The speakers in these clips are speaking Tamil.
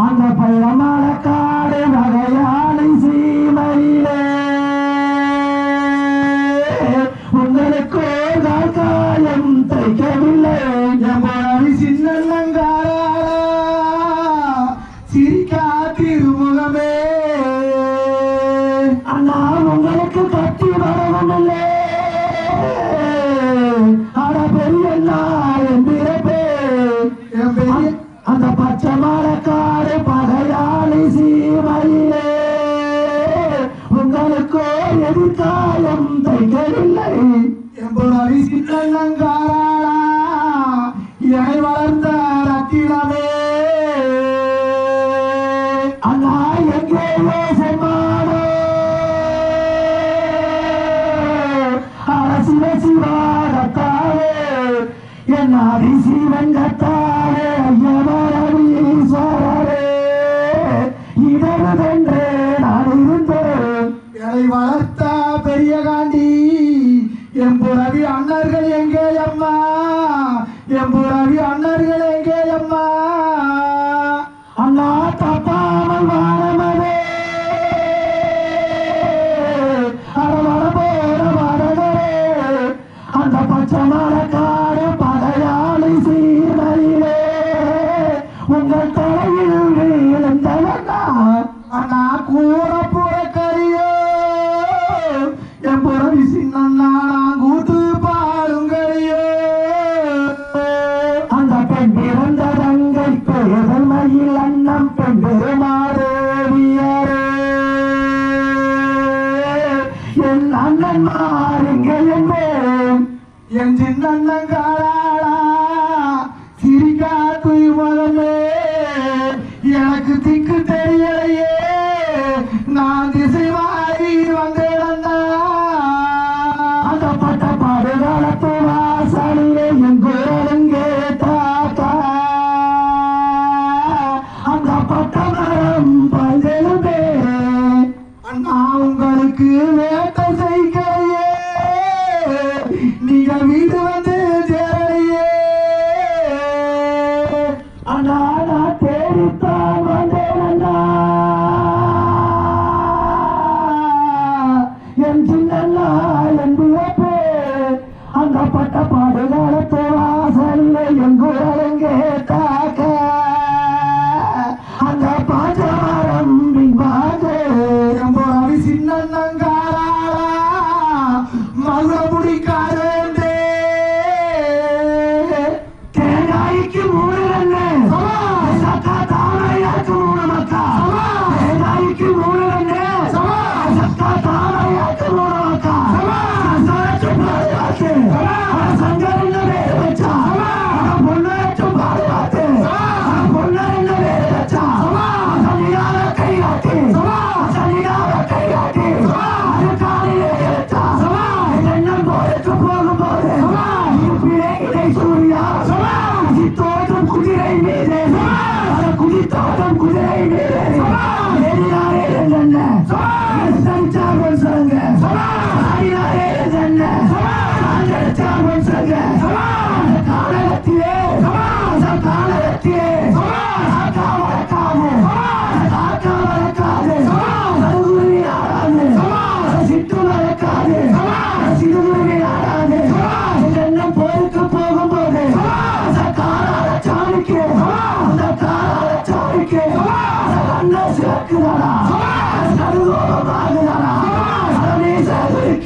அந்த பழமான காடு வகையாளி சீமையிலே உங்களுக்கு காயம் தைக்கவில்லை எம்மாடி சின்னங்காரா சிரிக்கா திருமுகமே அண்ணா உங்களுக்கு கட்டி வரவும் இல்லை நான் பிறப்பே. அந்த பச்சை மரக்காடு பகையாளி சீமையிலே. உங்களுக்கோ எதிர்காலம் தைக்கவில்லை. எம்பொருளி சித்தங்காரா இறை வளர்ந்த ரத்தினமே. நாடி ஸ்ரீரங்கத்தாரே ஐயவரவி ஈஸ்வரரே? இடருதென்றே நான் இருந்தேன். என்னை வளர்த்த பெரிய காண்டி எம்புரவி அண்ணர்கள் எங்கே அம்மா? எம்புரவி அண்ணர்களே என் அண்ணன் மாறுங்கள் என்பேன் என் சின்ன నిజ మీద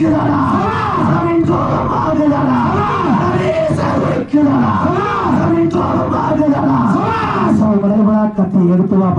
வைக்கிறதா தமிழ் தோறும் ஆகுதடா தமிழேசர் வைக்கிறதா தமிழ் தோறும் கட்டி எடுத்து வா